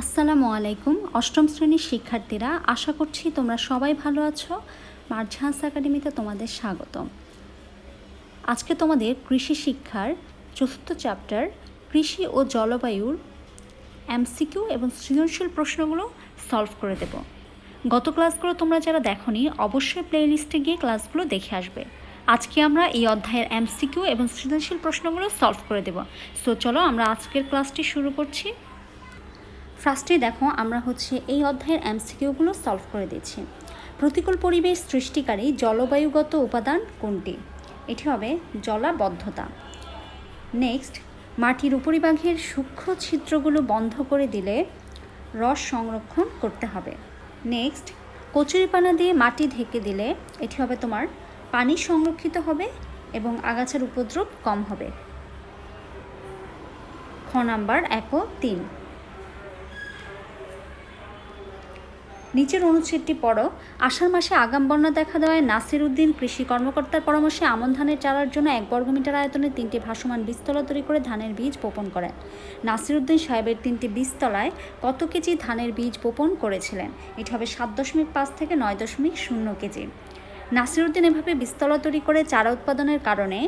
আসসালামু আলাইকুম। অষ্টম শ্রেণির শিক্ষার্থীরা, আশা করছি তোমরা সবাই ভালো আছো। মার্ঝান্স একাডেমিতে তোমাদের স্বাগতম। আজকে তোমাদের কৃষি শিক্ষার চতুর্থ চ্যাপ্টার, কৃষি ও জলবায়ুর এমসিকিউ এবং সৃজনশীল প্রশ্নগুলো সলভ করে দেব। গত ক্লাসগুলো তোমরা যারা দেখোনি, অবশ্যই প্লেলিস্টে গিয়ে ক্লাসগুলো দেখে আসবে। আজকে আমরা এই অধ্যায়ের এমসিকিউ এবং সৃজনশীল প্রশ্নগুলো সলভ করে দেব। সো চলো আমরা আজকের ক্লাসটি শুরু করছি। ফার্স্টে দেখো আমরা হচ্ছে এই অধ্যায়ের এমসিকিউগুলো সলভ করে দিচ্ছি প্রতিকূল পরিবেশ সৃষ্টিকারী জলবায়ুগত উপাদান কোনটি? এটি হবে জলাবদ্ধতা। নেক্সট, মাটির উপরিভাগের সূক্ষ্ম ছিদ্রগুলো বন্ধ করে দিলে রস সংরক্ষণ করতে হবে। নেক্সট কচুরিপানা দিয়ে মাটি ঢেকে দিলে এটি হবে তোমার পানি সংরক্ষিত হবে এবং আগাছার উপদ্রব কম হবে। খ নাম্বার, এক ও তিন। নিচের অনুচ্ছেদটি পড়ো। আষাঢ় মাসে আগাম বন্যা দেখা দেওয়ায় নাসির উদ্দিন কৃষি কর্মকর্তার পরামর্শে আমন ধানের চারার জন্য এক বর্গমিটার আয়তনে তিনটি ভাসমান বীজতলা তৈরি করে ধানের বীজ বপন করেন। নাসির উদ্দিন সাহেবের তিনটি বীজতলায় কত কেজি ধানের বীজ বপন করেছিলেন? এটি হবে সাত দশমিক পাঁচ থেকে নয় দশমিক শূন্য কেজি। নাসির উদ্দিন এভাবে বীজতলা তৈরি করে চারা উৎপাদনের কারণে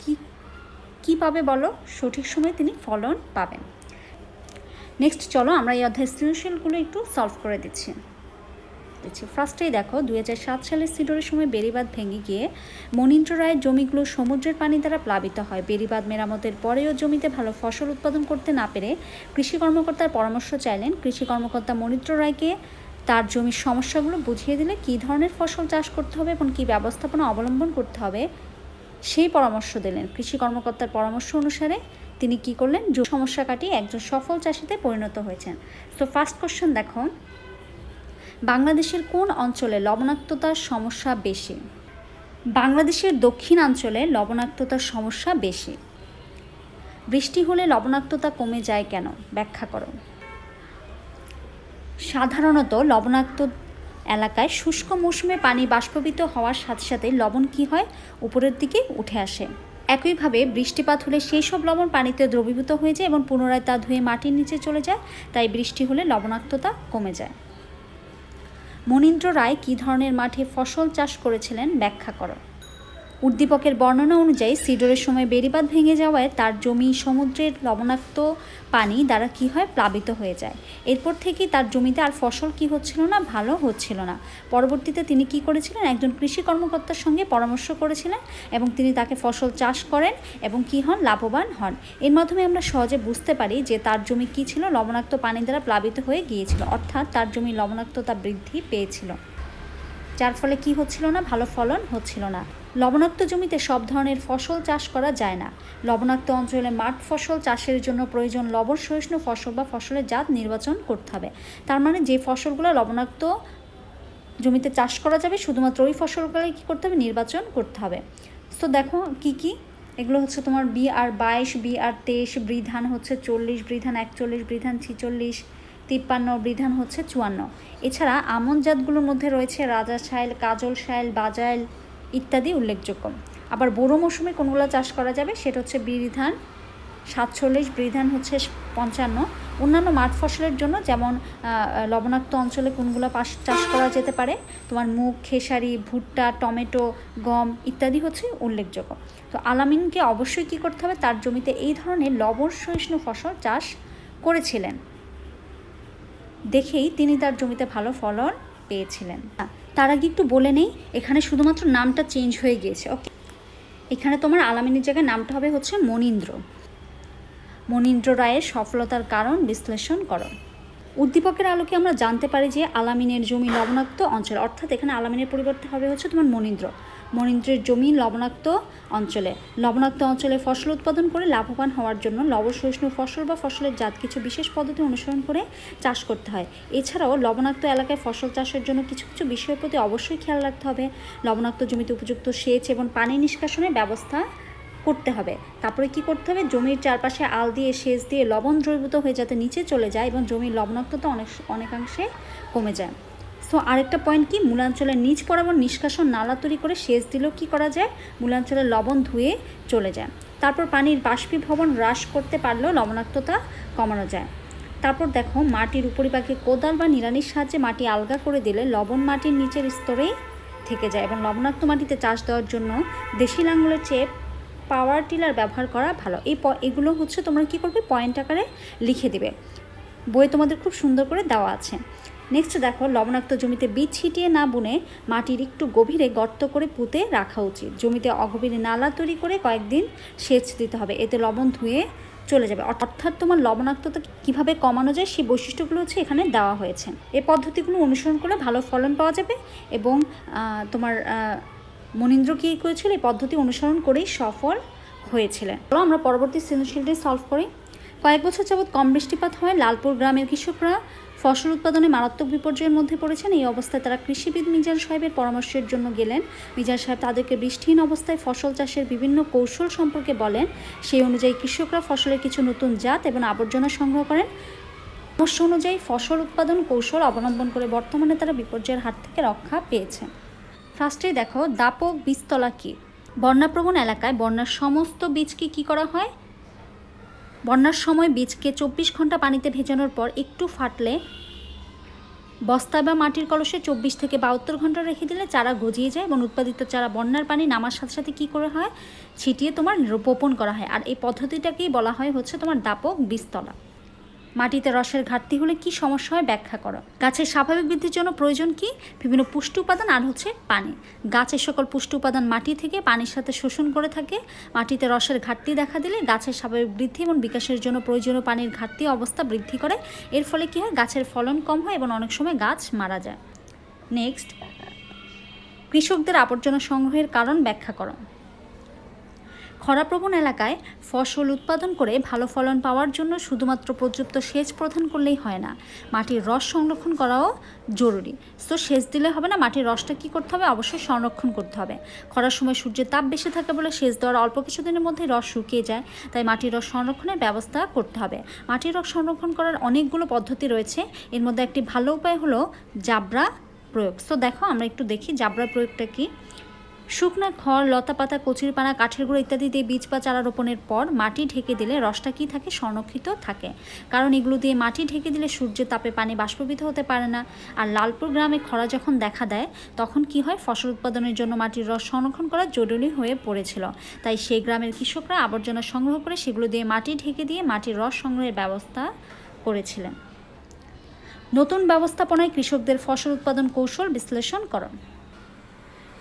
কি কি পাবে বলো? সঠিক সময়ে তিনি ফলন পাবেন। নেক্সট চলো আমরা এই অধ্যায় সৃজনশীলগুলো একটু সলভ করে দিচ্ছি। দিচ্ছি ফার্স্টেই দেখো, দুই সালে সিডরের সময় বেড়িবাঁধ ভেঙে গিয়ে মনীন্দ্র রায়ের জমিগুলো সমুদ্রের পানি দ্বারা প্লাবিত হয়। বেড়িবাঁধ মেরামতের পরেও জমিতে ভালো ফসল উৎপাদন করতে না পেরে কৃষি কর্মকর্তার পরামর্শ চাইলেন। কৃষি কর্মকর্তা মনীন্দ্র রায়কে তার জমির সমস্যাগুলো বুঝিয়ে দিলে কী ধরনের ফসল চাষ করতে হবে এবং কী ব্যবস্থাপনা অবলম্বন করতে হবে সেই পরামর্শ দিলেন। কৃষি কর্মকর্তার পরামর্শ অনুসারে তিনি কি করলেন? সমস্যা কাটিয়ে একজন সফল চাষিতে পরিণত হয়েছেন। তো ফার্স্ট কোশ্চেন দেখো। বাংলাদেশের কোন অঞ্চলে লবণাক্ততার সমস্যা বেশি? বাংলাদেশের দক্ষিণাঞ্চলে লবণাক্ততার সমস্যা বেশি। বৃষ্টি হলে লবণাক্ততা কমে যায় কেন? ব্যাখ্যা করো। সাধারণত লবণাক্ত এলাকায় শুষ্ক মৌসুমে পানি বাষ্পীভূত হওয়ার সাথে সাথে লবণ কি হয়? উপরের দিকে উঠে আসে। একইভাবে বৃষ্টিপাত হলে সেই সব লবণ পানিতে দ্রবীভূত হয়ে যায় এবং পুনরায় তা ধুয়ে মাটির নিচে চলে যায়। তাই বৃষ্টি হলে লবণাক্ততা কমে যায়। মনীন্দ্র রায় কী ধরনের মাঠে ফসল চাষ করেছিলেন ব্যাখ্যা করো। উদ্দীপকের বর্ণনা অনুযায়ী সিডরের সময় বেড়িবাঁধ ভেঙে যাওয়ায় তার জমি সমুদ্রের লবণাক্ত পানি দ্বারা কি হয়? প্লাবিত হয়ে যায়। এরপর থেকেই তার জমিতে আর ফসল কি হচ্ছিল না, ভালো হচ্ছিল না। পরবর্তীতে তিনি কি করেছিলেন? একজন কৃষি কর্মকর্তার সঙ্গে পরামর্শ করেছিলেন এবং তিনি তাকে ফসল চাষ করেন এবং কি হন? লাভবান হন। এর মাধ্যমে আমরা সহজে বুঝতে পারি যে তার জমি কি ছিল? লবণাক্ত পানি দ্বারা প্লাবিত হয়ে গিয়েছিল, অর্থাৎ তার জমি লবণাক্ততা বৃদ্ধি পেয়েছিল। যার ফলে কি হচ্ছিল না? ভালো ফলন হচ্ছিল না। লবণাক্ত জমিতে সব ধরনের ফসল চাষ করা যায় না। লবণাক্ত অঞ্চলে মাঠ ফসল চাষের জন্য প্রয়োজন লবণ, সহিষ্ণু ফসল বা ফসলের জাত নির্বাচন করতে হবে। তার মানে যে ফসলগুলো লবণাক্ত জমিতে চাষ করা যাবে, শুধুমাত্র ওই ফসলগুলোই কী করতে হবে? নির্বাচন করতে হবে। তো দেখো কি কি? এগুলো হচ্ছে তোমার বি আর বাইশ বি আর তেইশ, বৃধান হচ্ছে চল্লিশ, বৃধান একচল্লিশ, বৃধান ছিচল্লিশ, তিপ্পান্ন, বৃধান হচ্ছে চুয়ান্ন। এছাড়া আমন জাতগুলোর মধ্যে রয়েছে রাজা শাইল, কাজল শাইল, বাজাইল ইত্যাদি উল্লেখযোগ্য। আবার বোরো মৌসুমে কোনগুলো চাষ করা যাবে? সেটা হচ্ছে বিধান সাতচল্লিশ বৃধান হচ্ছে পঞ্চান্ন। অন্যান্য মাঠ ফসলের জন্য যেমন লবণাক্ত অঞ্চলে কোনগুলো পাশ, চাষ করা যেতে পারে? তোমার মুগ, খেসারি, ভুট্টা, টমেটো, গম ইত্যাদি হচ্ছে উল্লেখযোগ্য। তো আলামিনকে অবশ্যই কী করতে হবে? তার জমিতে এই ধরনের লবণ সহিষ্ণু ফসল চাষ করেছিলেন। দেখেই তিনি তার জমিতে ভালো ফলন পেয়েছিলেন। তার আগে একটু বলে নেই, এখানে শুধুমাত্র নামটা চেঞ্জ হয়ে গিয়েছে ওকে এখানে তোমার আলামিনের জায়গায় নামটা হবে হচ্ছে মনীন্দ্র। মনীন্দ্র রায়ের সফলতার কারণ বিশ্লেষণ করো। উদ্দীপকের আলোকে আমরা জানতে পারি যে আলামিনের জমি লবণাক্ত অঞ্চল, অর্থাৎ এখানে আলামিনের পরিবর্তে হবে হচ্ছে তোমার মনীন্দ্র। মনীন্দ্রের জমি লবণাক্ত অঞ্চলে। লবণাক্ত অঞ্চলে ফসল উৎপাদন করে লাভবান হওয়ার জন্য লবসহিষ্ণু ফসল বা ফসলের জাত কিছু বিশেষ পদ্ধতি অনুসরণ করে চাষ করতে হয়। এছাড়াও লবণাক্ত এলাকায় ফসল চাষের জন্য কিছু কিছু বিষয়ের প্রতি অবশ্যই খেয়াল রাখতে হবে। লবণাক্ত জমিতে উপযুক্ত সেচ এবং পানি নিষ্কাশনের ব্যবস্থা করতে হবে। তারপরে কি করতে হবে? জমির চারপাশে আল দিয়ে, সেচ দিয়ে লবণ দ্রবীভূত হয়ে যাতে নিচে চলে যায় এবং জমির লবণাক্ততা অনেক, অনেকাংশে কমে যায়। সো আরেকটা পয়েন্ট কি? মূলাঞ্চলের নিচ বরাবর নিষ্কাশন নালা তৈরি করে সেচ দিলেও কী করা যায়? মূলাঞ্চলের লবণ ধুয়ে চলে যায়। তারপর পানির বাষ্পীভবন হ্রাস করতে পারলেও লবণাক্ততা কমানো যায়। তারপর দেখো, মাটির উপরিভাগে কোদাল বা নিড়ানির সাহায্যে মাটি আলগা করে দিলে লবণ মাটির নিচের স্তরেই থেকে যায় এবং লবণাক্ত মাটিতে চাষ দেওয়ার জন্য দেশি লাঙ্গলের চেয়ে পাওয়ার টিলার ব্যবহার করা ভালো। এই এগুলো হচ্ছে তোমরা কী করবে? পয়েন্ট আকারে লিখে দিবে। বই তোমাদের খুব সুন্দর করে দেওয়া আছে। নেক্সট দেখো, লবণাক্ত জমিতে বীজ ছিটিয়ে না বুনে মাটির একটু গভীরে গর্ত করে পুঁতে রাখা উচিত। জমিতে অগভীরে নালা তৈরি করে কয়েকদিন সেচ দিতে হবে, এতে লবণ ধুয়ে চলে যাবে। অর্থাৎ তোমার লবণাক্ততা কীভাবে কমানো যায় সেই বৈশিষ্ট্যগুলো হচ্ছে এখানে দেওয়া হয়েছে। এই পদ্ধতিগুলো অনুসরণ করলে ভালো ফলন পাওয়া যাবে এবং তোমার মনীন্দ্র কী করেছিল? এই পদ্ধতি অনুসরণ করেই সফল হয়েছিলেন। আমরা পরবর্তী সৃজনশীলটি সলভ করি। কয়েক বছর যাবৎ কম বৃষ্টিপাত হয়, লালপুর গ্রামের কৃষকরা ফসল উৎপাদনে মারাত্মক বিপর্যয়ের মধ্যে পড়েছেন। এই অবস্থায় তারা কৃষিবিদ মিজান সাহেবের পরামর্শের জন্য গেলেন। মিজান সাহেব তাদেরকে বৃষ্টিহীন অবস্থায় ফসল চাষের বিভিন্ন কৌশল সম্পর্কে বলেন। সেই অনুযায়ী কৃষকরা ফসলের কিছু নতুন জাত এবং আবর্জনা সংগ্রহ করেন। পরামর্শ অনুযায়ী ফসল উৎপাদন কৌশল অবলম্বন করে বর্তমানে তারা বিপর্যয়ের হাত থেকে রক্ষা পেয়েছেন। ফার্স্টেই দেখো, দাপক বীজতলা কী? বন্যাপ্রবণ এলাকায় বন্যার সমস্ত বীজকে কী করা হয়? বন্যার সময় বীজকে চব্বিশ ঘণ্টা পানিতে ভেজানোর পর একটু ফাটলে বস্তা বা মাটির কলসে চব্বিশ থেকে বাহাত্তর ঘণ্টা রেখে দিলে চারা গজিয়ে যায় এবং উৎপাদিত চারা বন্যার পানি নামার সাথে সাথে কী করে হয়? ছিটিয়ে তোমার রোপণ করা হয়। আর এই পদ্ধতিটাকেই বলা হয় হচ্ছে তোমার দাপক বীজতলা। মাটিতে রসের ঘাটতি হলে কি সমস্যা হয় ব্যাখ্যা করো। গাছের স্বাভাবিক বৃদ্ধির জন্য প্রয়োজন কি? বিভিন্ন পুষ্টি উপাদান আর হচ্ছে পানি। গাছের সকল পুষ্টি উপাদান মাটি থেকে পানির সাথে শোষণ করে থাকে। মাটিতে রসের ঘাটতি দেখা দিলে গাছের স্বাভাবিক বৃদ্ধি এবং বিকাশের জন্য প্রয়োজনীয় পানির ঘাটতি অবস্থা বৃদ্ধি করে। এর ফলে কি হয়? গাছের ফলন কম হয় এবং অনেক সময় গাছ মারা যায়। নেক্সট কৃষকদের আবর্জনা সংগ্রহের কারণ ব্যাখ্যা করো। খরাপ্রবণ এলাকায় ফসল উৎপাদন করে ভালো ফলন পাওয়ার জন্য শুধুমাত্র পর্যাপ্ত সেচ প্রদান করলেই হয় না। মাটির রস সংরক্ষণ করাও জরুরি। তো সেচ দিলে হবে না, মাটির রসটা কী করতে হবে? অবশ্যই সংরক্ষণ করতে হবে। খরার সময় সূর্যের তাপ বেশি থাকে বলে সেচ দেওয়ার অল্প কিছুদিনের মধ্যে রস শুকিয়ে যায়, তাই মাটির রস সংরক্ষণের ব্যবস্থা করতে হবে। মাটির রস সংরক্ষণ করার অনেকগুলো পদ্ধতি রয়েছে। এর মধ্যে একটি ভালো উপায় হলো জাবরা প্রয়োগ। তো দেখো, আমরা একটু দেখি জাবরা প্রয়োগটা কি। শুকনা খড়, লতাপাতা, কচির পানা, কাঠের গুঁড়ো ইত্যাদি দিয়ে বীজ বা চারা রোপণের পর মাটি ঢেকে দিলে রসটা কি থাকে? সংরক্ষিত থাকে। কারণ এগুলো দিয়ে মাটি ঢেকে দিলে সূর্যের তাপে পানি বাষ্পীভূত হতে পারে না। আর লালপুর গ্রামে খরা যখন দেখা দেয়, তখন কি হয়? ফসল উৎপাদনের জন্য মাটির রস সংরক্ষণ করা জরুরি হয়ে পড়েছিল। তাই সেই গ্রামের কৃষকরা আবর্জনা সংগ্রহ করে সেগুলো দিয়ে মাটি ঢেকে দিয়ে মাটির রস সংগ্রহের ব্যবস্থা করেছিলেন। নতুন ব্যবস্থাপনায় কৃষকদের ফসল উৎপাদন কৌশল বিশ্লেষণ করণ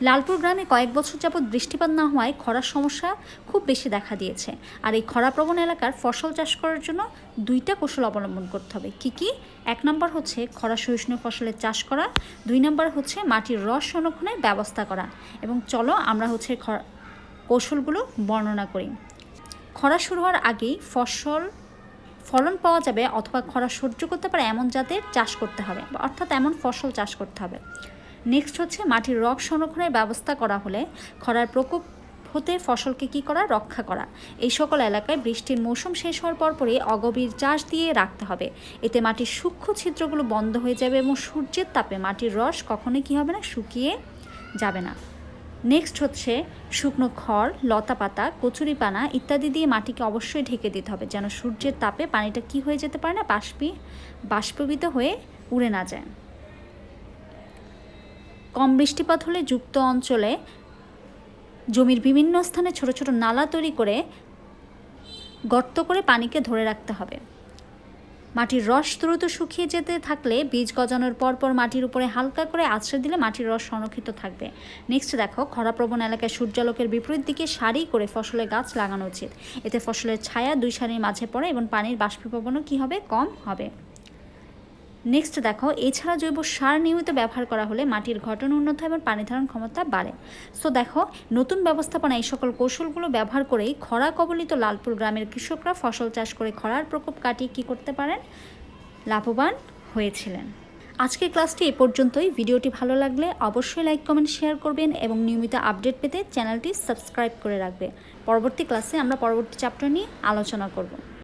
লালপুর গ্রামে কয়েক বছর যাবৎ বৃষ্টিপাত না হওয়ায় খরার সমস্যা খুব বেশি দেখা দিয়েছে। আর এই খরাপ্রবণ এলাকার ফসল চাষ করার জন্য দুইটা কৌশল অবলম্বন করতে হবে। কি কি? এক নম্বর হচ্ছে খরা সহিষ্ণু ফসলের চাষ করা। দুই নম্বর হচ্ছে মাটির রস সংরক্ষণের ব্যবস্থা করা। এবং চলো আমরা হচ্ছে কৌশলগুলো বর্ণনা করি। খরা শুরু হওয়ার আগেই ফসল, ফলন পাওয়া যাবে অথবা খরা সহ্য করতে পারে এমন জাতের চাষ করতে হবে। অর্থাৎ এমন ফসল চাষ করতে হবে। নেক্সট হচ্ছে মাটির রক সংরক্ষণের ব্যবস্থা করা হলে খরার প্রকোপ হতে ফসলকে কি করা, রক্ষা করা। এই সকল এলাকায় বৃষ্টির মৌসুম শেষ হওয়ার পরপরই অগভীর চাষ দিয়ে রাখতে হবে। এতে মাটির সূক্ষ্ম ছিদ্রগুলো বন্ধ হয়ে যাবে এবং সূর্যের তাপে মাটির রস কখনোই কি হবে না, শুকিয়ে যাবে না। নেক্সট হচ্ছে শুকনো খড় লতা পাতা কচুরিপানা ইত্যাদি দিয়ে মাটিকে অবশ্যই ঢেকে দিতে হবে যেন সূর্যের তাপে পানিটা কি হয়ে যেতে পারে না, বাষ্পী বাষ্পীভূত হয়ে উড়ে না যায়। কম বৃষ্টিপাত হলে যুক্ত অঞ্চলে জমির বিভিন্ন স্থানে ছোট ছোট নালা তৈরি করে গর্ত করে পানিকে ধরে রাখতে হবে। মাটির রস দ্রুত শুকিয়ে যেতে থাকলে বীজ গজানোর পর পর মাটির উপরে হালকা করে আছড়ে দিলে মাটির রস সংরক্ষিত থাকবে। নেক্সট দেখো, খরাপ্রবণ এলাকায় সূর্যালোকের বিপরীত দিকে সারি করে ফসলের গাছ লাগানো উচিত। এতে ফসলের ছায়া দুই সারির মাঝে পড়ে এবং পানির বাষ্পীভবনও কী হবে? কম হবে। নেক্সট দেখো, এছাড়া জৈব সার নিয়মিত ব্যবহার করা হলে মাটির গঠন উন্নত এবং পানি ধারণ ক্ষমতা বাড়ে। সো দেখো, নতুন ব্যবস্থাপনা এই সকল কৌশলগুলো ব্যবহার করেই খরা কবলিত লালপুর গ্রামের কৃষকরা ফসল চাষ করে খরার প্রকোপ কাটিয়ে কী করতে পারেন? লাভবান হয়েছিলেন। আজকের ক্লাসটি এ পর্যন্তই। ভিডিওটি ভালো লাগলে অবশ্যই লাইক, কমেন্ট, শেয়ার করবেন এবং নিয়মিত আপডেট পেতে চ্যানেলটি সাবস্ক্রাইব করে রাখবে। পরবর্তী ক্লাসে আমরা পরবর্তী চ্যাপ্টার নিয়ে আলোচনা করব।